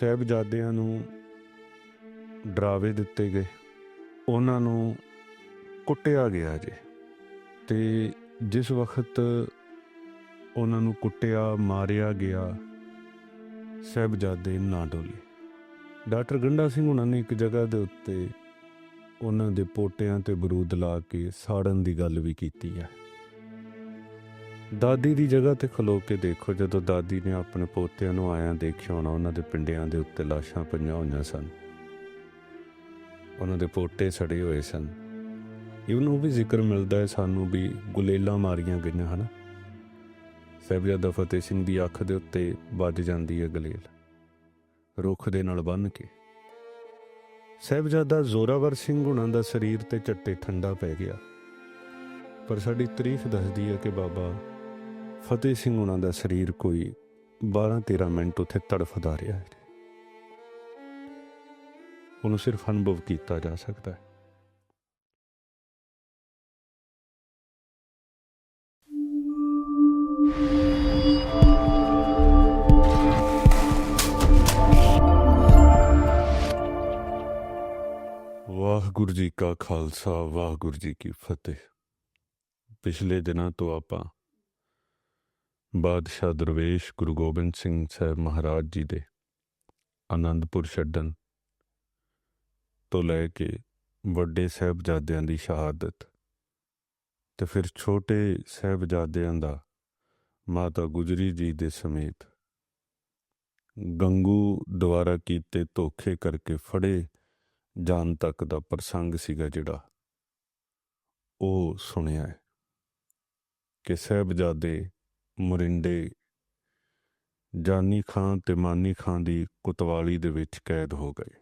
ਸਹਿਬਜ਼ਾਦਿਆਂ ਨੂੰ ਡਰਾਵੇ ਦਿੱਤੇ ਗਏ। ਉਹਨਾਂ ਨੂੰ ਕੁੱਟਿਆ ਗਿਆ ਜੇ। ਤੇ ਜਿਸ ਵਕਤ ਉਹਨਾਂ ਨੂੰ ਕੁੱਟਿਆ, ਮਾਰਿਆ ਗਿਆ, ਸਹਿਬਜ਼ਾਦੇ ਨਾ ਡੋਲੇ ਡਾਕਟਰ ਗੰਡਾ ਸਿੰਘ ਉਹਨਾਂ ਨੇ ਇੱਕ ਜਗ੍ਹਾ ਦੇ ਉੱਤੇ ਉਹਨਾਂ ਦੇ ਪੋਟਿਆਂ ਤੇ ਬਰੂਦ ਲਾ ਕੇ ਸਾੜਨ ਦੀ ਗੱਲ ਵੀ ਕੀਤੀ ਹੈ। ਦਾਦੀ ਦੀ ਜਗ੍ਹਾ ਤੇ ਖਲੋ ਕੇ ਦੇਖੋ, ਜਦੋਂ ਦਾਦੀ ਨੇ ਆਪਣੇ ਪੋਤਿਆਂ ਨੂੰ ਆਇਆਂ ਦੇਖਿਆ ਹੋਣਾ, ਉਹਨਾਂ ਦੇ ਪਿੰਡਿਆਂ ਦੇ ਉੱਤੇ ਲਾਸ਼ਾਂ ਪਈਆਂ ਹੋਈਆਂ ਸਨ। ਉਹਨਾਂ ਦੇ ਪੋਤੇ ਸੜੇ ਹੋਏ ਸਨ। Even ਉਹ ਵੀ ਜ਼ਿਕਰ ਮਿਲਦਾ ਹੈ, ਸਾਨੂੰ ਵੀ ਗੁਲੇਲਾਂ ਮਾਰੀਆਂ ਗਈਆਂ, ਹਨ? ਸਾਹਿਬਜ਼ਾਦਾ ਫਤਿਹ ਸਿੰਘ ਦੀ ਅੱਖ ਦੇ ਉੱਤੇ ਵੱਜ ਜਾਂਦੀ ਹੈ ਗਲੇਲ। ਰੁੱਖ ਦੇ ਨਾਲ ਬੰਨ ਕੇ। ਸਾਹਿਬਜ਼ਾਦਾ ਜ਼ੋਰਾਵਰ ਸਿੰਘ ਹੁਣਾਂ ਦਾ ਸਰੀਰ ਤੇ ਚੱਟੇ ਠੰਡਾ ਪੈ ਗਿਆ। ਪਰ ਸਾਡੀ ਤਾਰੀਖ ਦੱਸਦੀ ਹੈ ਕਿ ਬਾਬਾ ਫਤਿਹ ਸਿੰਘ ਉਹਨਾਂ ਦਾ ਸਰੀਰ ਕੋਈ 12-13 ਮਿੰਟ ਉੱਥੇ ਤੜਫਦਾ ਰਿਹਾ ਹੈ। ਉਹਨੂੰ ਸਿਰਫ ਅਨੁਭਵ ਕੀਤਾ ਜਾ ਸਕਦਾ ਹੈ। ਵਾਹਿਗੁਰੂ ਜੀ ਕਾ ਖਾਲਸਾ, ਵਾਹਿਗੁਰੂ ਜੀ ਕੀ ਫਤਿਹ। ਪਿਛਲੇ ਦਿਨਾਂ ਤੋਂ ਆਪਾਂ ਬਾਦਸ਼ਾਹ ਦਰਵੇਸ਼ ਗੁਰੂ ਗੋਬਿੰਦ ਸਿੰਘ ਸਾਹਿਬ ਮਹਾਰਾਜ ਜੀ ਦੇ ਆਨੰਦਪੁਰ ਛੱਡਣ ਤੋਂ ਲੈ ਕੇ ਵੱਡੇ ਸਾਹਿਬਜ਼ਾਦਿਆਂ ਦੀ ਸ਼ਹਾਦਤ ਤੇ ਫਿਰ ਛੋਟੇ ਸਾਹਿਬਜ਼ਾਦਿਆਂ ਦਾ ਮਾਤਾ ਗੁਜਰੀ ਜੀ ਦੇ ਸਮੇਤ ਗੰਗੂ ਦੁਆਰਾ ਕੀਤੇ ਧੋਖੇ ਕਰਕੇ ਫੜੇ ਜਾਣ ਤੱਕ ਦਾ ਪ੍ਰਸੰਗ ਸੀਗਾ ਜਿਹੜਾ ਉਹ ਸੁਣਿਆ ਹੈ ਕਿ ਸਾਹਿਬਜ਼ਾਦੇ ਮੋਰਿੰਡੇ। ਜਾਨੀ ਖਾਂ ਤੇ ਮਾਨੀ ਖਾਂ ਦੀ ਕੁਤਵਾਲੀ ਦੇ ਵਿੱਚ ਕੈਦ ਹੋ ਗਏ।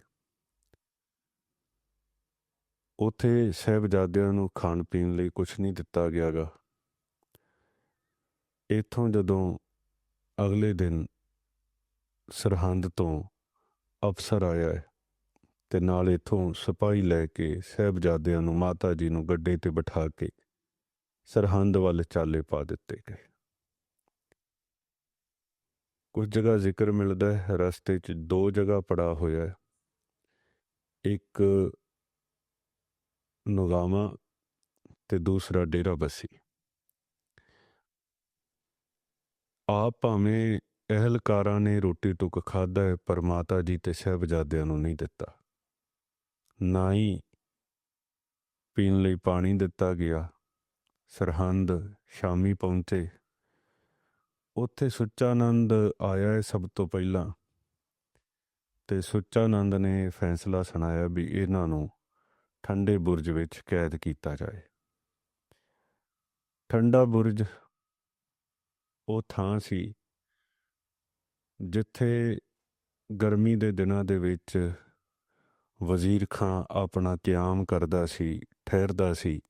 ਉਥੇ ਸਾਹਿਬਜ਼ਾਦਿਆਂ ਨੂੰ ਖਾਣ ਪੀਣ ਲਈ ਕੁਝ ਨਹੀਂ ਦਿੱਤਾ ਗਿਆਗਾ। ਇਥੋਂ ਜਦੋਂ ਅਗਲੇ ਦਿਨ ਸਰਹੰਦ ਤੋਂ ਅਫਸਰ ਆਇਆ ਹੈ ਤੇ ਨਾਲ ਇਥੋਂ ਸਿਪਾਹੀ ਲੈ ਕੇ ਸਹਿਬਜ਼ਾਦਿਆਂ ਨੂੰ ਮਾਤਾ ਜੀ ਨੂੰ ਗੱਡੇ ਤੇ ਬਿਠਾ ਕੇ ਸਰਹੰਦ ਵੱਲ ਚਾਲੇ ਪਾ ਦਿੱਤੇ ਗਏ। ਕੁਝ ਜਗ੍ਹਾ ਜ਼ਿਕਰ ਮਿਲਦਾ ਹੈ। ਰਸਤੇ 'ਚ ਦੋ ਜਗ੍ਹਾ ਪੜਾ ਹੋਇਆ ਹੈ। ਇੱਕ ਨੁਗਾਮਾ ਤੇ ਦੂਸਰਾ ਡੇਰਾ ਬੱਸੀ। ਆਪ ਭਾਵੇਂ ਅਹਿਲਕਾਰਾਂ ਨੇ ਰੋਟੀ ਟੁੱਕ ਖਾਦਾ ਹੈ, ਪਰ ਮਾਤਾ ਜੀ ਤੇ ਸਹਿਬਜ਼ਾਦਿਆਂ ਨੂੰ ਨਹੀਂ ਦਿੱਤਾ। ਨਾ ਹੀ ਪੀਣ ਲਈ ਪਾਣੀ ਦਿੱਤਾ ਗਿਆ। ਸਰਹੰਦ ਸ਼ਾਮੀ ਪਹੁੰਚੇ। ਉੱਥੇ ਸੁੱਚਾਨੰਦ ਆਇਆ ਹੈ ਸਭ ਤੋਂ ਪਹਿਲਾਂ ਤੇ ਸੁੱਚਾਨੰਦ ਨੇ ਫੈਸਲਾ ਸੁਣਾਇਆ ਵੀ ਇਹਨਾਂ ਨੂੰ ਠੰਡੇ ਬੁਰਜ ਵਿੱਚ ਕੈਦ ਕੀਤਾ ਜਾਏ। ਠੰਡਾ ਬੁਰਜ ਉਹ ਥਾਂ ਸੀ ਜਿੱਥੇ ਗਰਮੀ ਦੇ ਦਿਨਾਂ ਦੇ ਵਿੱਚ ਵਜ਼ੀਰ ਖਾਂ ਆਪਣਾ ਕਿਆਮ ਕਰਦਾ ਸੀ, ਠਹਿਰਦਾ ਸੀ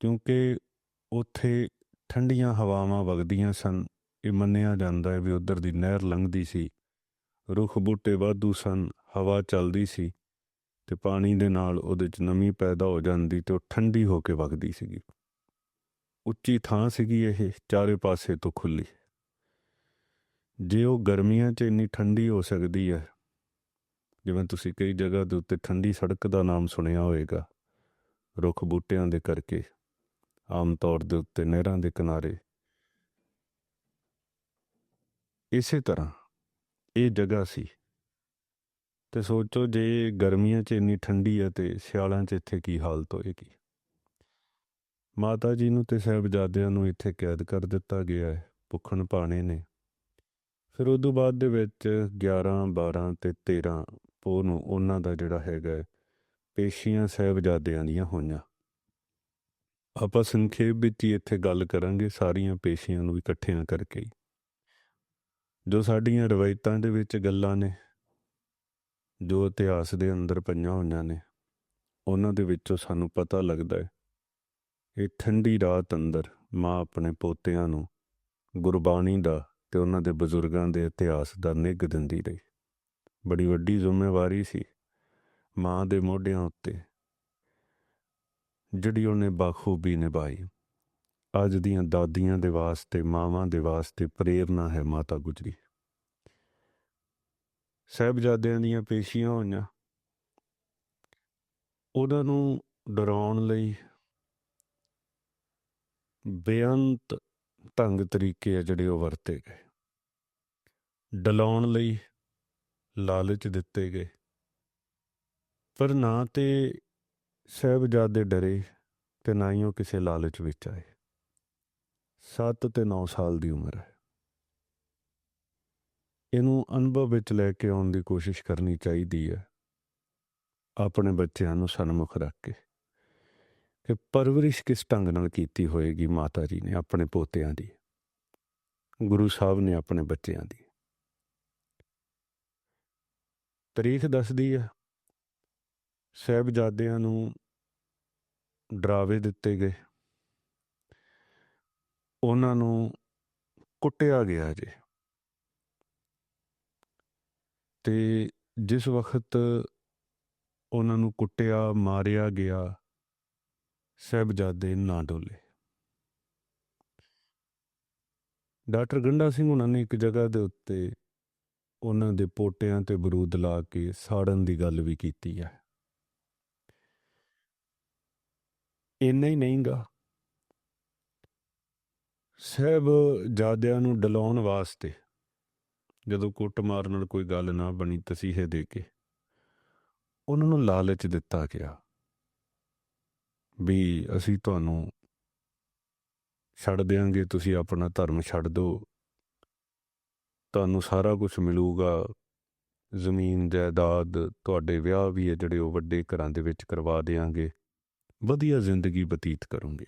ਕਿਉਂਕਿ ਉੱਥੇ ਠੰਡੀਆਂ ਹਵਾਵਾਂ ਵਗਦੀਆਂ ਸਨ। ਇਹ ਮੰਨਿਆ ਜਾਂਦਾ ਹੈ ਵੀ ਉਧਰ ਦੀ ਨਹਿਰ ਲੰਘਦੀ ਸੀ। ਰੁੱਖ ਬੂਟੇ ਵਾਧੂ ਸਨ, ਹਵਾ ਚੱਲਦੀ ਸੀ ਤੇ ਪਾਣੀ ਦੇ ਨਾਲ ਉਹਦੇ 'ਚ ਨਮੀ ਪੈਦਾ ਹੋ ਜਾਂਦੀ ਤੇ ਉਹ ਠੰਡੀ ਹੋ ਕੇ ਵਗਦੀ ਸੀਗੀ। ਉੱਚੀ ਥਾਂ ਸੀਗੀ ਇਹ, ਚਾਰੇ ਪਾਸੇ ਤੋਂ ਖੁੱਲੀ। ਜੇ ਉਹ ਗਰਮੀਆਂ 'ਚ ਇੰਨੀ ਠੰਡੀ ਹੋ ਸਕਦੀ ਹੈ, ਜਿਵੇਂ ਤੁਸੀਂ ਕਈ ਜਗ੍ਹਾ ਦੇ ਉੱਤੇ ਠੰਡੀ ਸੜਕ ਦਾ ਨਾਮ ਸੁਣਿਆ ਹੋਵੇਗਾ, ਰੁੱਖ ਬੂਟਿਆਂ ਦੇ ਕਰਕੇ ਆਮ ਤੌਰ ਦੇ ਉੱਤੇ ਨਹਿਰਾਂ ਦੇ ਕਿਨਾਰੇ। ਇਸੇ ਤਰ੍ਹਾਂ, ਇਹ ਜਗ੍ਹਾ ਸੀ। ਤੇ ਸੋਚੋ ਜੇ ਗਰਮੀਆਂ 'ਚ ਇੰਨੀ ਠੰਡੀ ਹੈ ਤੇ ਸਿਆਲਾਂ 'ਚ ਇੱਥੇ ਕੀ ਹਾਲਤ ਹੋਏਗੀ? ਮਾਤਾ ਜੀ ਨੂੰ ਤੇ ਸਾਹਿਬਜ਼ਾਦਿਆਂ ਨੂੰ ਇੱਥੇ ਕੈਦ ਕਰ ਦਿੱਤਾ ਗਿਆ ਹੈ, ਭੁੱਖਣ ਭਾਣੇ ਨੇ। ਫਿਰ ਉਦੋਂ ਬਾਅਦ ਦੇ ਵਿੱਚ 11 12 ਤੇ 13 ਪੋ ਨੂੰ ਉਹਨਾਂ ਦਾ ਜਿਹੜਾ ਹੈਗਾ ਪੇਸ਼ੀਆਂ ਸਾਹਿਬਜ਼ਾਦਿਆਂ ਦੀਆਂ ਹੋਈਆਂ। ਆਪਾਂ ਸੰਖੇਪ ਵਿੱਚ ਹੀ ਇੱਥੇ ਗੱਲ ਕਰਾਂਗੇ ਸਾਰੀਆਂ ਪੇਸ਼ੀਆਂ ਨੂੰ ਇਕੱਠਿਆਂ ਕਰਕੇ ਹੀ। ਜੋ ਸਾਡੀਆਂ ਰਵਾਇਤਾਂ ਦੇ ਵਿੱਚ ਗੱਲਾਂ ਨੇ, ਜੋ ਇਤਿਹਾਸ ਦੇ ਅੰਦਰ ਪਈਆਂ ਹੋਈਆਂ ਨੇ, ਉਹਨਾਂ ਦੇ ਵਿੱਚੋਂ ਸਾਨੂੰ ਪਤਾ ਲੱਗਦਾ ਹੈ ਇਹ ਠੰਡੀ ਰਾਤ ਅੰਦਰ ਮਾਂ ਆਪਣੇ ਪੋਤਿਆਂ ਨੂੰ ਗੁਰਬਾਣੀ ਦਾ ਤੇ ਉਹਨਾਂ ਦੇ ਬਜ਼ੁਰਗਾਂ ਦੇ ਇਤਿਹਾਸ ਦਾ ਨਿੱਘ ਦਿੰਦੀ ਰਹੀ। ਬੜੀ ਵੱਡੀ ਜ਼ਿੰਮੇਵਾਰੀ ਸੀ ਮਾਂ ਦੇ ਮੋਢਿਆਂ ਉੱਤੇ ਜਿਹੜੀ ਉਹਨੇ ਬਾਖੂਬੀ ਨਿਭਾਈ। ਅੱਜ ਦੀਆਂ ਦਾਦੀਆਂ ਦੇ ਵਾਸਤੇ, ਮਾਵਾਂ ਦੇ ਵਾਸਤੇ ਪ੍ਰੇਰਣਾ ਹੈ ਮਾਤਾ ਗੁਜਰੀ। ਸਾਹਿਬਜ਼ਾਦਿਆਂ ਦੀਆਂ ਪੇਸ਼ੀਆਂ ਹੋਈਆਂ। ਉਹਨਾਂ ਨੂੰ ਡਰਾਉਣ ਲਈ ਬੇਅੰਤ ਢੰਗ ਤਰੀਕੇ ਆ ਜਿਹੜੇ ਉਹ ਵਰਤੇ ਗਏ। ਡਲਾਉਣ ਲਈ ਲਾਲਚ ਦਿੱਤੇ ਗਏ। ਪਰ ਨਾ ਤੇ ਸਾਹਿਬਜ਼ਾਦੇ ਡਰੇ ਤੇ ਨਾ ਹੀ ਉਹ ਕਿਸੇ ਲਾਲਚ ਵਿੱਚ ਆਏ। 7 ਤੇ 9 ਸਾਲ ਦੀ ਉਮਰ ਹੈ। ਇਹਨੂੰ ਅਨੁਭਵ ਵਿੱਚ ਲੈ ਕੇ ਆਉਣ ਦੀ ਕੋਸ਼ਿਸ਼ ਕਰਨੀ ਚਾਹੀਦੀ ਹੈ। ਆਪਣੇ ਬੱਚਿਆਂ ਨੂੰ ਸਨਮੁਖ ਰੱਖ ਕੇ ਕਿ ਪਰਵਰਿਸ਼ ਕਿਸ ਢੰਗ ਨਾਲ ਕੀਤੀ ਹੋਏਗੀ ਮਾਤਾ ਜੀ ਨੇ ਆਪਣੇ ਪੋਤਿਆਂ ਦੀ, ਗੁਰੂ ਸਾਹਿਬ ਨੇ ਆਪਣੇ ਬੱਚਿਆਂ ਦੀ। ਤਾਰੀਖ ਦੱਸਦੀ ਹੈ। ਸਾਹਿਬਜ਼ਾਦਿਆਂ ਨੂੰ ਡਰਾਵੇ ਦਿੱਤੇ ਗਏ। ਉਹਨਾਂ ਨੂੰ ਕੁੱਟਿਆ ਗਿਆ ਜੇ। ਤੇ ਜਿਸ ਵਕਤ ਉਹਨਾਂ ਨੂੰ ਕੁੱਟਿਆ, ਮਾਰਿਆ ਗਿਆ, ਸਾਹਿਬਜ਼ਾਦੇ ਨਾ ਡੋਲੇ। ਡਾਕਟਰ ਗੰਡਾ ਸਿੰਘ ਉਹਨਾਂ ਨੇ ਇੱਕ ਜਗ੍ਹਾ ਦੇ ਉੱਤੇ ਉਹਨਾਂ ਦੇ ਪੋਟਿਆਂ ਤੇ ਬਰੂਦ ਲਾ ਕੇ ਸਾੜਨ ਦੀ ਗੱਲ ਵੀ ਕੀਤੀ ਹੈ। ਇੰਨਾ ਹੀ ਨਹੀਂਗਾ। ਸਹਿਬ ਜਾਦਿਆਂ ਨੂੰ ਡਲਾਉਣ ਵਾਸਤੇ ਜਦੋਂ ਕੁੱਟਮਾਰ ਨਾਲ ਕੋਈ ਗੱਲ ਨਾ ਬਣੀ ਤਸੀਹੇ ਦੇ ਕੇ, ਉਹਨਾਂ ਨੂੰ ਲਾਲਚ ਦਿੱਤਾ ਗਿਆ ਵੀ ਅਸੀਂ ਤੁਹਾਨੂੰ ਛੱਡ ਦੇਾਂਗੇ ਤੁਸੀਂ ਆਪਣਾ ਧਰਮ ਛੱਡ ਦਿਓ। ਤੁਹਾਨੂੰ ਸਾਰਾ ਕੁਝ ਮਿਲੂਗਾ। ਜ਼ਮੀਨ, ਜਾਇਦਾਦ, ਤੁਹਾਡੇ ਵਿਆਹ ਵੀ ਹੈ ਜਿਹੜੇ ਉਹ ਵੱਡੇ ਘਰਾਂ ਦੇ ਵਿੱਚ ਕਰਵਾ ਦੇਾਂਗੇ ਵਧੀਆ ਜ਼ਿੰਦਗੀ ਬਤੀਤ ਕਰੋਗੇ।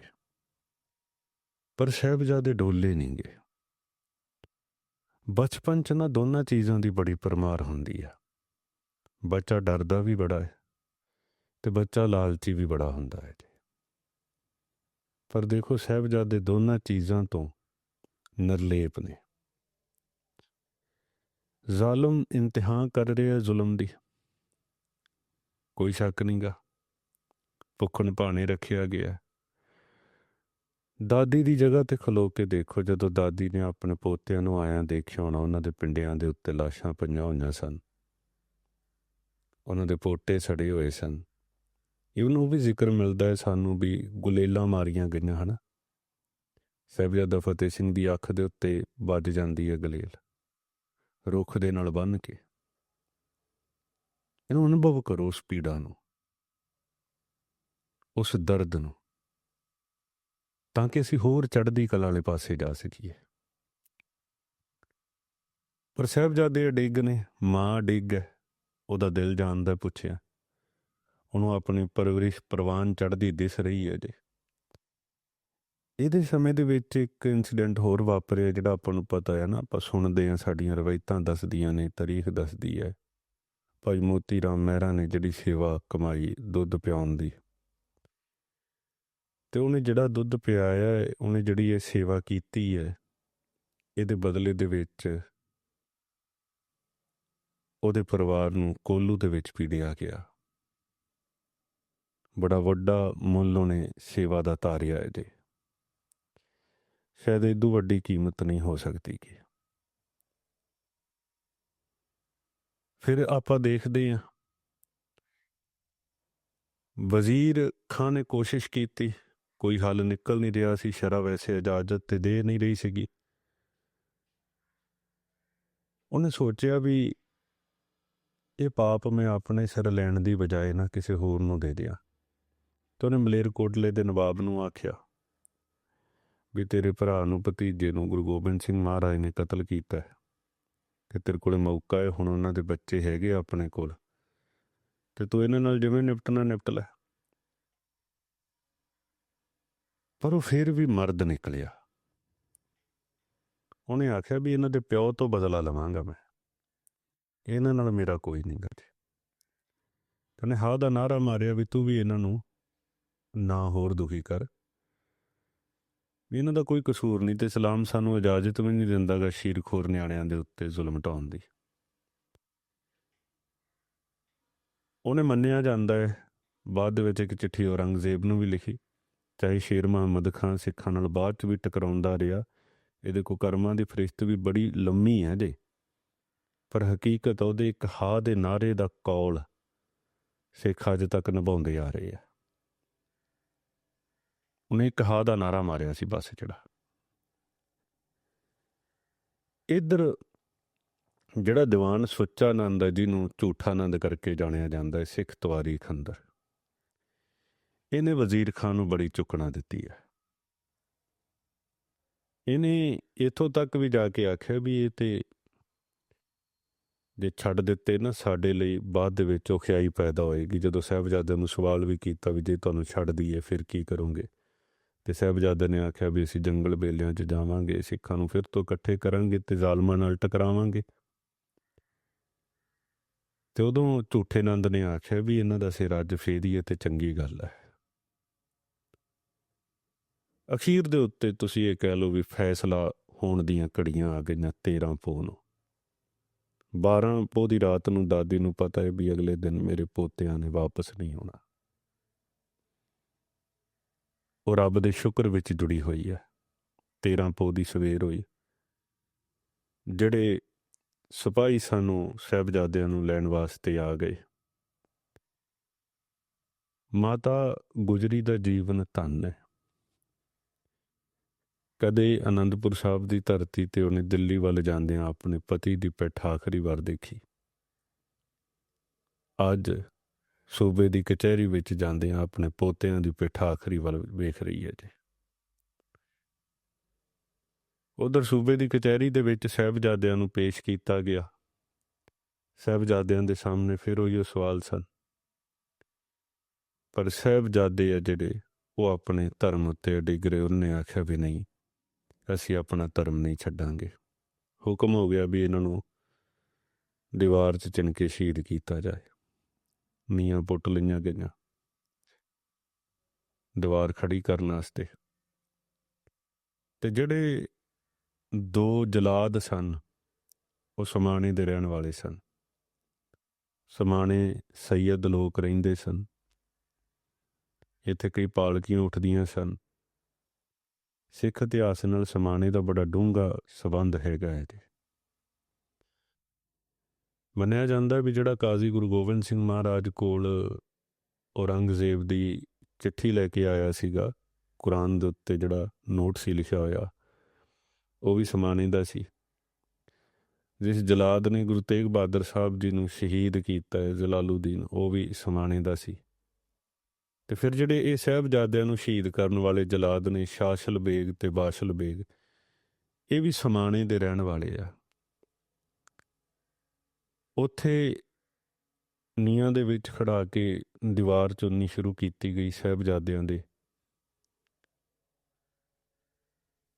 ਪਰ ਸਾਹਿਬਜ਼ਾਦੇ ਡੋਲੇ ਨਹੀਂਗੇ। ਬਚਪਨ ਚ ਨਾ ਦੋਨਾਂ ਚੀਜ਼ਾਂ ਦੀ ਬੜੀ ਪਰਮਾਰ ਹੁੰਦੀ ਆ। ਬੱਚਾ ਡਰਦਾ ਵੀ ਬੜਾ ਹੈ ਤੇ ਬੱਚਾ ਲਾਲਚੀ ਵੀ ਬੜਾ ਹੁੰਦਾ ਹੈ ਪਰ ਦੇਖੋ ਸਾਹਿਬਜ਼ਾਦੇ ਦੋਨਾਂ ਚੀਜ਼ਾਂ ਤੋਂ ਨਿਰਲੇਪ ਨੇ। ਜ਼ਾਲਮ ਇੰਤਹਾ ਕਰ ਰਿਹਾ ਜ਼ੁਲਮ ਦੀ। ਕੋਈ ਸ਼ੱਕ ਨਹੀਂਗਾ। ਭੁੱਖਣ ਭਾਣੇ ਰੱਖਿਆ ਗਿਆ। ਦਾਦੀ ਦੀ ਜਗ੍ਹਾ ਤੇ ਖਲੋ ਕੇ ਦੇਖੋ, ਜਦੋਂ ਦਾਦੀ ਨੇ ਆਪਣੇ ਪੋਤਿਆਂ ਨੂੰ ਆਇਆਂ ਦੇਖਿਆ ਹੋਣਾ, ਉਹਨਾਂ ਦੇ ਪਿੰਡਿਆਂ ਦੇ ਉੱਤੇ ਲਾਸ਼ਾਂ ਪਈਆਂ ਹੋਈਆਂ ਸਨ। ਉਹਨਾਂ ਦੇ ਪੋਟੇ ਸੜੇ ਹੋਏ ਸਨ। ਇਹਨੂੰ ਉਹ ਵੀ ਜ਼ਿਕਰ ਮਿਲਦਾ ਹੈ, ਸਾਨੂੰ ਵੀ ਗੁਲੇਲਾਂ ਮਾਰੀਆਂ ਗਈਆਂ, ਹਨ? ਸਾਹਿਬਜ਼ਾਦਾ ਫਤਿਹ ਸਿੰਘ ਦੀ ਅੱਖ ਦੇ ਉੱਤੇ ਵੱਜ ਜਾਂਦੀ ਹੈ ਗਲੇਲ। ਰੁੱਖ ਦੇ ਨਾਲ ਬੰਨ ਕੇ। ਇਹਨੂੰ ਅਨੁਭਵ ਕਰੋ ਉਸ ਪੀੜਾ ਨੂੰ। ਉਸ ਦਰਦ ਨੂੰ। ਤਾਂ ਕਿ ਅਸੀਂ ਹੋਰ ਚੜ੍ਹਦੀ ਕਲਾ ਵਾਲੇ ਪਾਸੇ ਜਾ ਸਕੀਏ। ਪਰ ਸਾਹਿਬਜ਼ਾਦੇ ਡਿੱਗ ਨੇ, ਮਾਂ ਡਿੱਗ ਹੈ, ਉਹਦਾ ਦਿਲ ਜਾਣਦਾ ਪੁੱਛਿਆ। ਉਹਨੂੰ ਆਪਣੀ ਪਰਵਰਿਸ਼ ਪ੍ਰਵਾਨ ਚੜ੍ਹਦੀ ਦਿਸ ਰਹੀ ਹੈ ਜੇ ਇਹਦੇ ਸਮੇਂ ਦੇ ਵਿੱਚ ਇੱਕ ਇਨਸੀਡੈਂਟ ਹੋਰ ਵਾਪਰਿਆ, ਜਿਹੜਾ ਆਪਾਂ ਨੂੰ ਪਤਾ ਹੈ ਨਾ, ਆਪਾਂ ਸੁਣਦੇ ਆ ਸਾਡੀਆਂ ਰਵਾਇਤਾਂ ਦੱਸਦੀਆਂ ਨੇ, ਤਾਰੀਖ ਦੱਸਦੀ ਹੈ। ਭਾਈ ਮੋਤੀ ਰਾਮ ਮਹਿਰਾ ਨੇ ਜਿਹੜੀ ਸੇਵਾ ਕਮਾਈ ਦੁੱਧ ਪਿਆਉਣ ਦੀ। ਤੇ ਉਹਨੇ ਜਿਹੜਾ ਦੁੱਧ ਪਿਆਇਆ ਹੈ, ਉਹਨੇ ਜਿਹੜੀ ਇਹ ਸੇਵਾ ਕੀਤੀ ਹੈ, ਇਹਦੇ ਬਦਲੇ ਦੇ ਵਿੱਚ ਉਹਦੇ ਪਰਿਵਾਰ ਨੂੰ ਕੋਲੂ ਦੇ ਵਿੱਚ ਪੀੜਿਆ ਗਿਆ। ਬੜਾ ਵੱਡਾ ਮੁੱਲ ਉਹਨੇ ਸੇਵਾ ਦਾ ਤਾਰਿਆ ਇਹਦੇ। ਸ਼ਾਇਦ ਇਦੋਂ ਵੱਡੀ ਕੀਮਤ ਨਹੀਂ ਹੋ ਸਕਦੀ ਕਿ ਫਿਰ ਆਪਾਂ ਦੇਖਦੇ ਹਾਂ। ਵਜ਼ੀਰ ਖਾਨ ਨੇ ਕੋਸ਼ਿਸ਼ ਕੀਤੀ। ਕੋਈ ਹੱਲ ਨਿਕਲ ਨਹੀਂ ਰਿਹਾ ਸੀ, ਸ਼ਰਾ ਵੈਸੇ ਇਜਾਜ਼ਤ ਤੇ ਦੇ ਨਹੀਂ ਰਹੀ ਸੀਗੀ। ਉਹਨੇ ਸੋਚਿਆ ਵੀ ਇਹ ਪਾਪ ਮੈਂ ਆਪਣੇ ਸਿਰ ਲੈਣ ਦੀ ਬਜਾਏ ਨਾ ਕਿਸੇ ਹੋਰ ਨੂੰ ਦੇ ਦਿਆਂ। ਤੇ ਉਹਨੇ ਮਲੇਰਕੋਟਲੇ ਦੇ ਨਵਾਬ ਨੂੰ ਆਖਿਆ, ਵੀ ਤੇਰੇ ਭਰਾ ਨੂੰ ਭਤੀਜੇ ਨੂੰ ਗੁਰੂ ਗੋਬਿੰਦ ਸਿੰਘ ਮਹਾਰਾਜ ਨੇ ਕਤਲ ਕੀਤਾ ਹੈ ਕਿ ਤੇਰੇ ਕੋਲੇ ਮੌਕਾ ਹੈ, ਹੁਣ ਉਹਨਾਂ ਦੇ ਬੱਚੇ ਹੈਗੇ ਆ ਆਪਣੇ ਕੋਲ। ਤੇ ਤੂੰ ਇਹਨਾਂ ਨਾਲ ਜਿਵੇਂ ਨਿਪਟਣਾ ਨਿਪਟ ਲੈ। ਪਰ ਉਹ ਫਿਰ ਵੀ ਮਰਦ ਨਿਕਲਿਆ। ਉਹਨੇ ਆਖਿਆ ਵੀ ਇਹਨਾਂ ਦੇ ਪਿਓ ਤੋਂ ਬਦਲਾ ਲਵਾਂਗਾ ਮੈਂ। ਇਹਨਾਂ ਨਾਲ ਮੇਰਾ ਕੋਈ ਨਹੀਂ ਗਾ ਜੀ। ਉਹਨੇ ਹਾਂ ਦਾ ਨਾਰਾ ਮਾਰਿਆ ਵੀ ਤੂੰ ਵੀ ਇਹਨਾਂ ਨੂੰ ਨਾ ਹੋਰ ਦੁਖੀ ਕਰ। ਵੀ ਇਹਨਾਂ ਦਾ ਕੋਈ ਕਸੂਰ ਨਹੀਂ ਤੇ ਇਸਲਾਮ ਸਾਨੂੰ ਇਜਾਜ਼ਤ ਵੀ ਨਹੀਂ ਦਿੰਦਾਗਾ ਸ਼ੀਰਖੋਰ ਨਿਆਣਿਆਂ ਦੇ ਉੱਤੇ ਜ਼ੁਲਮ ਢਾਉਣ ਦੀ। ਉਹਨੇ ਮੰਨਿਆ ਜਾਂਦਾ ਹੈ। ਬਾਅਦ ਦੇ ਵਿੱਚ ਇੱਕ ਚਿੱਠੀ ਔਰੰਗਜ਼ੇਬ ਨੂੰ ਵੀ ਲਿਖੀ। ਚਾਹੇ ਸ਼ੇਰ ਮੁਹੰਮਦ ਖਾਨ ਸਿੱਖਾਂ ਨਾਲ ਬਾਅਦ ਚ ਵੀ ਟਕਰਾਉਂਦਾ ਰਿਹਾ, ਇਹਦੇ ਕੋ ਕਰਮਾਂ ਦੀ ਫਰਿਸ਼ਤ ਵੀ ਬੜੀ ਲੰਮੀ ਹੈ ਜੇ। ਪਰ ਹਕੀਕਤ ਉਹਦੇ ਇੱਕ ਹਾ ਦੇ ਨਾਰੇ ਦਾ ਕੌਲ ਸਿੱਖ ਅੱਜ ਤੱਕ ਨਿਭਾਉਂਦੇ ਆ ਰਹੇ ਆ। ਉਹਨੇ ਇੱਕ ਹਾ ਦਾ ਨਾਰਾ ਮਾਰਿਆ ਸੀ ਬਸ ਜਿਹੜਾ। ਇਧਰ ਜਿਹੜਾ ਦੀਵਾਨ ਸੁੱਚਾ ਆਨੰਦ ਹੈ, ਜਿਹਨੂੰ ਝੂਠਾ ਆਨੰਦ ਕਰਕੇ ਜਾਣਿਆ ਜਾਂਦਾ ਹੈ, ਸਿੱਖ ਤਵਾਰੀ ਖੰਦਰ। ਇਹਨੇ ਵਜ਼ੀਰ ਖਾਨ ਨੂੰ ਬੜੀ ਚੁੱਕਣਾ ਦਿੱਤੀ ਹੈ। ਇਹਨੇ ਇਥੋਂ ਤੱਕ ਵੀ ਜਾ ਕੇ ਆਖਿਆ ਵੀ ਇਹ ਤੇ ਜੇ ਛੱਡ ਦਿੱਤੇ ਨਾ, ਸਾਡੇ ਲਈ ਬਾਅਦ ਦੇ ਵਿੱਚ ਔਖਿਆਈ ਪੈਦਾ ਹੋਏਗੀ। ਜਦੋਂ ਸਾਹਿਬਜ਼ਾਦਿਆਂ ਨੂੰ ਸਵਾਲ ਵੀ ਕੀਤਾ ਵੀ ਜੇ ਤੁਹਾਨੂੰ ਛੱਡ ਦਈਏ, ਫਿਰ ਕੀ ਕਰੋਗੇ? ਤੇ ਸਾਹਿਬਜ਼ਾਦੇ ਨੇ ਆਖਿਆ ਵੀ ਅਸੀਂ ਜੰਗਲ ਬੇਲਿਆਂ 'ਚ ਜਾਵਾਂਗੇ, ਸਿੱਖਾਂ ਨੂੰ ਫਿਰ ਤੋਂ ਇਕੱਠੇ ਕਰਾਂਗੇ ਤੇ ਜ਼ਾਲਮਾਂ ਨਾਲ ਟਕਰਾਵਾਂਗੇ। ਤੇ ਉਦੋਂ ਝੂਠੇ ਨੰਦ ਨੇ ਆਖਿਆ ਵੀ ਇਹਨਾਂ ਦਾ ਸਿਰ ਅੱਜ ਫੇਰੀਏ ਤੇ ਚੰਗੀ ਗੱਲ ਹੈ। ਅਖੀਰ ਦੇ ਉੱਤੇ ਤੁਸੀਂ ਇਹ ਕਹਿ ਲਓ ਵੀ ਫੈਸਲਾ ਹੋਣ ਦੀਆਂ ਘੜੀਆਂ ਆ ਗਈਆਂ 13 ਪੋਹ ਨੂੰ 12 ਪੋਹ ਦੀ ਰਾਤ ਨੂੰ ਦਾਦੀ ਨੂੰ ਪਤਾ ਹੈ ਵੀ ਅਗਲੇ ਦਿਨ ਮੇਰੇ ਪੋਤਿਆਂ ਨੇ ਵਾਪਸ ਨਹੀਂ ਆਉਣਾ। ਉਹ ਰੱਬ ਦੇ ਸ਼ੁਕਰ ਵਿੱਚ ਜੁੜੀ ਹੋਈ ਹੈ। 13 ਪੋਹ ਦੀ ਸਵੇਰ ਹੋਈ। ਜਿਹੜੇ ਸਿਪਾਹੀ ਸਾਨੂੰ ਸਹਿਬਜ਼ਾਦਿਆਂ ਨੂੰ ਲੈਣ ਵਾਸਤੇ ਆ ਗਏ। ਮਾਤਾ ਗੁਜਰੀ ਦਾ ਜੀਵਨ ਧੰਨ ਹੈ। ਕਦੇ ਆਨੰਦਪੁਰ ਸਾਹਿਬ ਦੀ ਧਰਤੀ ਤੇ ਉਹਨੇ ਦਿੱਲੀ ਵੱਲ ਜਾਂਦਿਆਂ ਆਪਣੇ ਪਤੀ ਦੀ ਪਿੱਠ ਆਖਰੀ ਵਾਰ ਦੇਖੀ। ਅੱਜ ਸੂਬੇ ਦੀ ਕਚਹਿਰੀ ਵਿੱਚ ਜਾਂਦਿਆਂ ਆਪਣੇ ਪੋਤਿਆਂ ਦੀ ਪਿੱਠ ਆਖਰੀ ਵੱਲ ਵੇਖ ਰਹੀ ਹੈ ਜੀ। ਉਧਰ ਸੂਬੇ ਦੀ ਕਚਹਿਰੀ ਦੇ ਵਿੱਚ ਸਹਿਬਜ਼ਾਦਿਆਂ ਨੂੰ ਪੇਸ਼ ਕੀਤਾ ਗਿਆ। ਸਹਿਬਜ਼ਾਦਿਆਂ ਦੇ ਸਾਹਮਣੇ ਫਿਰ ਉਹੀ ਸਵਾਲ ਸਨ। ਪਰ ਸਹਿਬਜ਼ਾਦੇ ਆ ਜਿਹੜੇ, ਉਹ ਆਪਣੇ ਧਰਮ ਉੱਤੇ ਡਿੱਗ ਰਹੇ, ਉਹਨੇ ਆਖਿਆ ਵੀ ਨਹੀਂ ਅਸੀਂ ਆਪਣਾ ਧਰਮ ਨਹੀਂ ਛੱਡਾਂਗੇ। ਹੁਕਮ ਹੋ ਗਿਆ ਵੀ ਇਹਨਾਂ ਨੂੰ ਦੀਵਾਰ 'ਚ ਚਿਣ ਕੇ ਸ਼ਹੀਦ ਕੀਤਾ ਜਾਏ। ਨੀਆਂ ਪੁੱਟ ਲਈਆਂ ਗਈਆਂ। ਦੀਵਾਰ ਖੜੀ ਕਰਨ ਵਾਸਤੇ। ਤੇ ਜਿਹੜੇ ਦੋ ਜਲਾਦ ਸਨ, ਉਹ ਸਮਾਣੇ ਦੇ ਰਹਿਣ ਵਾਲੇ ਸਨ। ਸਮਾਣੇ ਸੈਯਦ ਲੋਕ ਰਹਿੰਦੇ ਸਨ। ਇੱਥੇ ਕਈ ਪਾਲਕੀਆਂ ਉੱਠਦੀਆਂ ਸਨ। ਸਿੱਖ ਇਤਿਹਾਸ ਨਾਲ ਸਮਾਣੇ ਦਾ ਬੜਾ ਡੂੰਘਾ ਸਬੰਧ ਹੈਗਾ ਹੈ ਜੀ। ਮੰਨਿਆ ਜਾਂਦਾ ਵੀ ਜਿਹੜਾ ਕਾਜ਼ੀ ਗੁਰੂ ਗੋਬਿੰਦ ਸਿੰਘ ਮਹਾਰਾਜ ਕੋਲ ਔਰੰਗਜ਼ੇਬ ਦੀ ਚਿੱਠੀ ਲੈ ਕੇ ਆਇਆ ਸੀਗਾ, ਕੁਰਾਨ ਦੇ ਉੱਤੇ ਜਿਹੜਾ ਨੋਟ ਸੀ ਲਿਖਿਆ ਹੋਇਆ, ਉਹ ਵੀ ਸਮਾਣੇ ਦਾ ਸੀ। ਜਿਸ ਜਲਾਦ ਨੇ ਗੁਰੂ ਤੇਗ ਬਹਾਦਰ ਸਾਹਿਬ ਜੀ ਨੂੰ ਸ਼ਹੀਦ ਕੀਤਾ ਹੈ, ਜਲਾਲੂਦੀਨ, ਉਹ ਵੀ ਸਮਾਣੇ ਦਾ ਸੀ। ਤੇ ਫਿਰ ਜਿਹੜੇ ਇਹ ਸਹਿਬਜ਼ਾਦਿਆਂ ਨੂੰ ਸ਼ਹੀਦ ਕਰਨ ਵਾਲੇ ਜਲਾਦ ਨੇ ਸ਼ਾਸ਼ਲ ਬੇਗ ਤੇ ਬਾਸ਼ਲ ਬੇਗ ਇਹ ਵੀ ਸਮਾਣੇ ਦੇ ਰਹਿਣ ਵਾਲੇ ਆ। ਉੱਥੇ ਨੀਆਂ ਦੇ ਵਿੱਚ ਖੜਾ ਕੇ ਦੀਵਾਰ ਚੁੰਨੀ ਸ਼ੁਰੂ ਕੀਤੀ ਗਈ ਸਹਿਬਜ਼ਾਦਿਆਂ ਦੇ।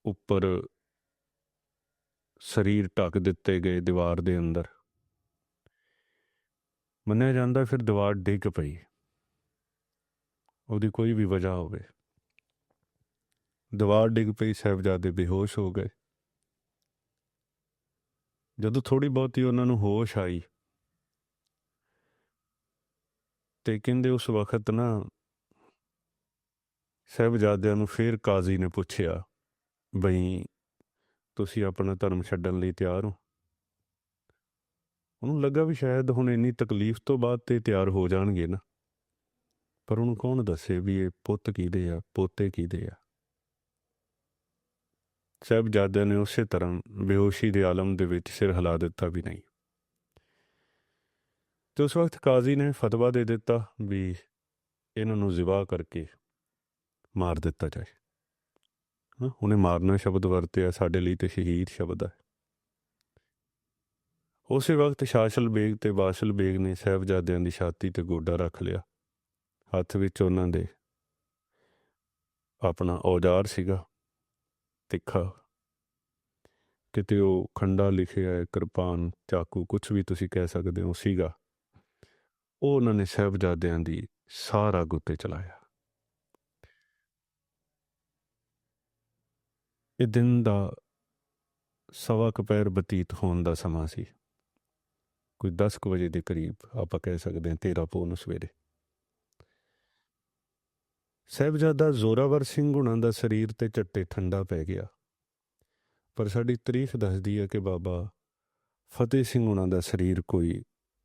ਉੱਪਰ ਸਰੀਰ ਢੱਕ ਦਿੱਤੇ ਗਏ ਦੀਵਾਰ ਦੇ ਅੰਦਰ। ਮੰਨਿਆ ਜਾਂਦਾ ਫਿਰ ਦੀਵਾਰ ਡਿੱਗ ਪਈ। ਉਹਦੀ ਕੋਈ ਵੀ ਵਜ੍ਹਾ ਹੋਵੇ। ਦੀਵਾਰ ਡਿੱਗ ਪਈ, ਸਾਹਿਬਜ਼ਾਦੇ ਬੇਹੋਸ਼ ਹੋ ਗਏ। ਜਦੋਂ ਥੋੜੀ ਬਹੁਤੀ ਉਹਨਾਂ ਨੂੰ ਹੋਸ਼ ਆਈ, ਤੇ ਕਹਿੰਦੇ ਉਸ ਵਕਤ ਨਾ ਸਾਹਿਬਜ਼ਾਦਿਆਂ ਨੂੰ ਫੇਰ ਕਾਜ਼ੀ ਨੇ ਪੁੱਛਿਆ ਬਈ, ਤੁਸੀਂ ਆਪਣਾ ਧਰਮ ਛੱਡਣ ਲਈ ਤਿਆਰ ਹੋ? ਉਹਨੂੰ ਲੱਗਾ ਵੀ ਸ਼ਾਇਦ ਹੁਣ ਇੰਨੀ ਤਕਲੀਫ ਤੋਂ ਬਾਅਦ ਤੇ ਤਿਆਰ ਹੋ ਜਾਣਗੇ ਨਾ। ਪਰ ਉਹਨੂੰ ਕੌਣ ਦੱਸੇ ਵੀ ਇਹ ਪੁੱਤ ਕਿਹਦੇ ਆ, ਪੋਤੇ ਕਿਹਦੇ ਆ? ਸਾਹਿਬਜ਼ਾਦਿਆਂ ਨੇ ਉਸੇ ਤਰ੍ਹਾਂ ਬੇਹੋਸ਼ੀ ਦੇ ਆਲਮ ਦੇ ਵਿੱਚ ਸਿਰ ਹਿਲਾ ਦਿੱਤਾ ਵੀ ਨਹੀਂ। ਤੇ ਉਸ ਵਕਤ ਕਾਜ਼ੀ ਨੇ ਫਤਵਾ ਦੇ ਦਿੱਤਾ ਵੀ ਇਹਨਾਂ ਨੂੰ ਜ਼ਿਬਾ ਕਰਕੇ ਮਾਰ ਦਿੱਤਾ ਜਾਏ। ਹਾਂ, ਉਹਨੇ ਮਾਰਨਾ ਸ਼ਬਦ ਵਰਤਿਆ, ਸਾਡੇ ਲਈ ਤੇ ਸ਼ਹੀਦ ਸ਼ਬਦ ਹੈ ਉਸੇ ਵਕਤ ਸ਼ਾਸ਼ਲ ਬੇਗ ਤੇ ਬਾਸ਼ਲ ਬੇਗ ਨੇ ਸਾਹਿਬਜ਼ਾਦਿਆਂ ਦੀ ਛਾਤੀ ਤੇ ਗੋਡਾ ਰੱਖ ਲਿਆ। ਹੱਥ ਵਿੱਚ ਉਹਨਾਂ ਦੇ ਆਪਣਾ ਔਜ਼ਾਰ ਸੀਗਾ, ਤਿੱਖਾ। ਕਿਤੇ ਉਹ ਖੰਡਾ ਲਿਖਿਆ ਹੈ, ਕਿਰਪਾਨ, ਚਾਕੂ ਕੁਝ ਵੀ ਤੁਸੀਂ ਕਹਿ ਸਕਦੇ ਹੋ ਸੀਗਾ। ਉਹ ਉਹਨਾਂ ਨੇ ਸਹਿਬਜ਼ਾਦਿਆਂ ਦੀ ਸਾਰਾ ਗੁੱਤੇ ਚਲਾਇਆ। ਇਹ ਦਿਨ ਦਾ ਸਵਾ ਕੁ ਪੈਰ ਬਤੀਤ ਹੋਣ ਦਾ ਸਮਾਂ ਸੀ। ਕੋਈ 10 ਕੁ ਵਜੇ ਦੇ ਕਰੀਬ ਆਪਾਂ ਕਹਿ ਸਕਦੇ ਹਾਂ 13 ਪੋਹ ਨੂੰ ਸਵੇਰੇ। ਸਹਿਬਜ਼ਾਦਾ ਜ਼ੋਰਾਵਰ ਸਿੰਘ ਹੁਣਾਂ ਦਾ ਸਰੀਰ ਤੇ ਝੱਟੇ ਠੰਡਾ ਪੈ ਗਿਆ। ਪਰ ਸਾਡੀ ਤਾਰੀਖ ਦੱਸਦੀ ਹੈ ਕਿ ਬਾਬਾ ਫਤਿਹ ਸਿੰਘ ਹੁਣਾਂ ਦਾ ਸਰੀਰ ਕੋਈ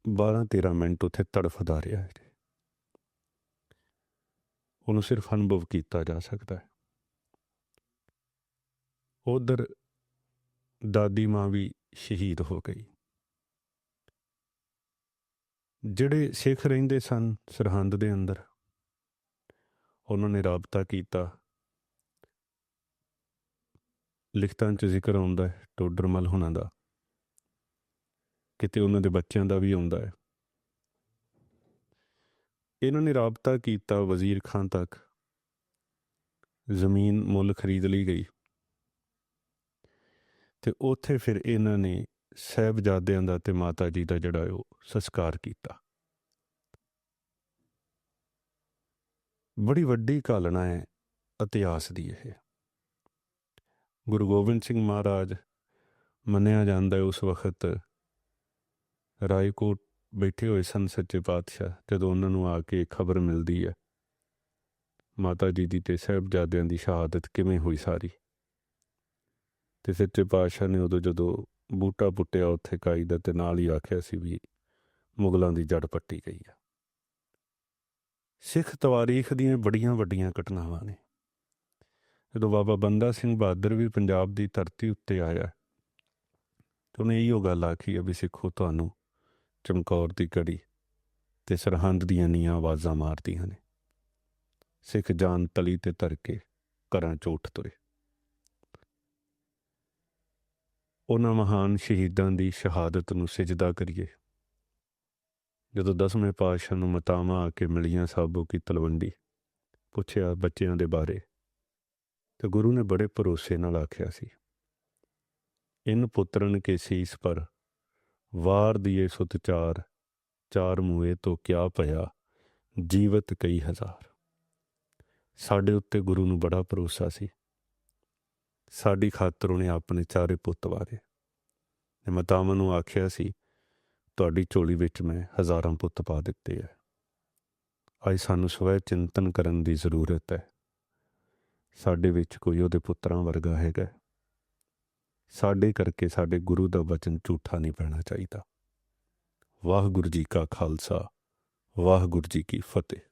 12-13 ਮਿੰਟ ਉੱਥੇ ਤੜਫਦਾ ਰਿਹਾ ਹੈ। ਉਹਨੂੰ ਸਿਰਫ ਅਨੁਭਵ ਕੀਤਾ ਜਾ ਸਕਦਾ ਹੈ। ਉਧਰ ਦਾਦੀ ਮਾਂ ਵੀ ਸ਼ਹੀਦ ਹੋ ਗਈ। ਜਿਹੜੇ ਸਿੱਖ ਰਹਿੰਦੇ ਸਨ ਸਰਹੰਦ ਦੇ ਅੰਦਰ ਉਹਨਾਂ ਨੇ ਰਾਬਤਾ ਕੀਤਾ। ਲਿਖਤਾਂ 'ਚ ਜ਼ਿਕਰ ਆਉਂਦਾ ਹੈ ਟੋਡਰਮਲ ਹੁਣਾਂ ਦਾ। ਕਿਤੇ ਉਹਨਾਂ ਦੇ ਬੱਚਿਆਂ ਦਾ ਵੀ ਆਉਂਦਾ ਹੈ। ਇਹਨਾਂ ਨੇ ਰਾਬਤਾ ਕੀਤਾ ਵਜ਼ੀਰ ਖਾਨ ਤੱਕ। ਜ਼ਮੀਨ ਮੁੱਲ ਖਰੀਦ ਲਈ ਗਈ। ਤੇ ਉੱਥੇ ਫਿਰ ਇਹਨਾਂ ਨੇ ਸਹਿਬਜ਼ਾਦਿਆਂ ਦਾ ਤੇ ਮਾਤਾ ਜੀ ਦਾ ਜਿਹੜਾ ਉਹ ਸੰਸਕਾਰ ਕੀਤਾ। ਬੜੀ ਵੱਡੀ ਕਾਲਣਾ ਹੈ, ਇਤਿਹਾਸ ਦੀ ਇਹ। ਗੁਰੂ ਗੋਬਿੰਦ ਸਿੰਘ ਮਹਾਰਾਜ ਮੰਨਿਆ ਜਾਂਦਾ ਹੈ ਉਸ ਵਕਤ ਰਾਏਕੋਟ ਬੈਠੇ ਹੋਏ ਸਨ ਸੱਚੇ ਪਾਤਸ਼ਾਹ, ਜਦੋਂ ਉਹਨਾਂ ਨੂੰ ਆ ਕੇ ਖਬਰ ਮਿਲਦੀ ਹੈ, ਮਾਤਾ ਜੀ ਦੀ ਤੇ ਸਹਿਬਜ਼ਾਦਿਆਂ ਦੀ ਸ਼ਹਾਦਤ ਕਿਵੇਂ ਹੋਈ ਸਾਰੀ। ਤੇ ਸੱਚੇ ਪਾਤਸ਼ਾਹ ਨੇ ਉਦੋਂ ਜਦੋਂ ਬੂਟਾ ਪੁੱਟਿਆ, ਉੱਥੇ ਕਾਈ ਦਾ ਤੇ ਨਾਲ ਹੀ ਆਖਿਆ ਸੀ ਵੀ ਮੁਗਲਾਂ ਦੀ ਜੜ ਪੱਟੀ ਗਈ ਆ। ਸਿੱਖ ਤਵਾਰੀਖ ਦੀਆਂ ਬੜੀਆਂ ਵੱਡੀਆਂ ਘਟਨਾਵਾਂ ਨੇ। ਜਦੋਂ ਬਾਬਾ ਬੰਦਾ ਸਿੰਘ ਬਹਾਦਰ ਵੀ ਪੰਜਾਬ ਦੀ ਧਰਤੀ ਉੱਤੇ ਆਇਆ, ਤੇ ਉਹਨੇ ਇਹੋ ਗੱਲ ਆਖੀ ਆ ਵੀ ਸਿੱਖੋ ਤੁਹਾਨੂੰ ਚਮਕੌਰ ਦੀ ਕੜੀ ਤੇ ਸਰਹੰਦ ਦੀਆਂ ਨੀਆਂ ਆਵਾਜ਼ਾਂ ਮਾਰਦੀਆਂ ਨੇ। ਸਿੱਖ ਜਾਨ ਤਲੀ ਤੇ ਧਰ ਕੇ ਘਰਾਂ ਚ ਉੱਠ ਤੁਰੇ। ਉਹਨਾਂ ਮਹਾਨ ਸ਼ਹੀਦਾਂ ਦੀ ਸ਼ਹਾਦਤ ਨੂੰ ਸਜਦਾ ਕਰੀਏ। ਜਦੋਂ ਦਸਵੇਂ ਪਾਤਸ਼ਾਹ ਨੂੰ ਮਤਾਵਾਂ ਆ ਕੇ ਮਿਲੀਆਂ ਸਾਬੋ ਕੀ ਤਲਵੰਡੀ, ਪੁੱਛਿਆ ਬੱਚਿਆਂ ਦੇ ਬਾਰੇ। ਤੇ ਗੁਰੂ ਨੇ ਬੜੇ ਭਰੋਸੇ ਨਾਲ ਆਖਿਆ ਸੀ, ਇਨ ਪੁੱਤਰਨ ਕੇ ਸੀਸ ਪਰ ਵਾਰ ਦੀਏ ਸੁਤ ਚਾਰ ਚਾਰ ਮੂਏ ਤੋਂ ਕਿਆ ਭਇਆ, ਜੀਵਤ ਕਈ ਹਜ਼ਾਰ। ਸਾਡੇ ਉੱਤੇ ਗੁਰੂ ਨੂੰ ਬੜਾ ਭਰੋਸਾ ਸੀ। ਸਾਡੀ ਖਾਤਰ ਉਹਨੇ ਆਪਣੇ ਚਾਰੇ ਪੁੱਤ ਵਾਰੇ। ਤੇ ਮਤਾਵਾਂ ਨੂੰ ਆਖਿਆ ਸੀ ਤੁਹਾਡੀ ਝੋਲੀ ਵਿੱਚ ਮੈਂ ਹਜ਼ਾਰਾਂ ਪੁੱਤ ਪਾ ਦਿੱਤੇ ਐ। ਅੱਜ ਸਾਨੂੰ ਸਵੈ ਚਿੰਤਨ ਕਰਨ ਦੀ ਜ਼ਰੂਰਤ ਹੈ ਸਾਡੇ ਵਿੱਚ ਕੋਈ ਉਹਦੇ ਪੁੱਤਰਾਂ ਵਰਗਾ ਹੈਗਾ ਸਾਡੇ ਕਰਕੇ ਸਾਡੇ ਗੁਰੂ ਦਾ ਵਚਨ ਝੂਠਾ ਨਹੀਂ ਪੈਣਾ ਚਾਹੀਦਾ। ਵਾਹਿਗੁਰੂ ਜੀ ਕਾ ਖਾਲਸਾ, ਵਾਹਿਗੁਰੂ ਜੀ ਕੀ ਫਤਿਹ।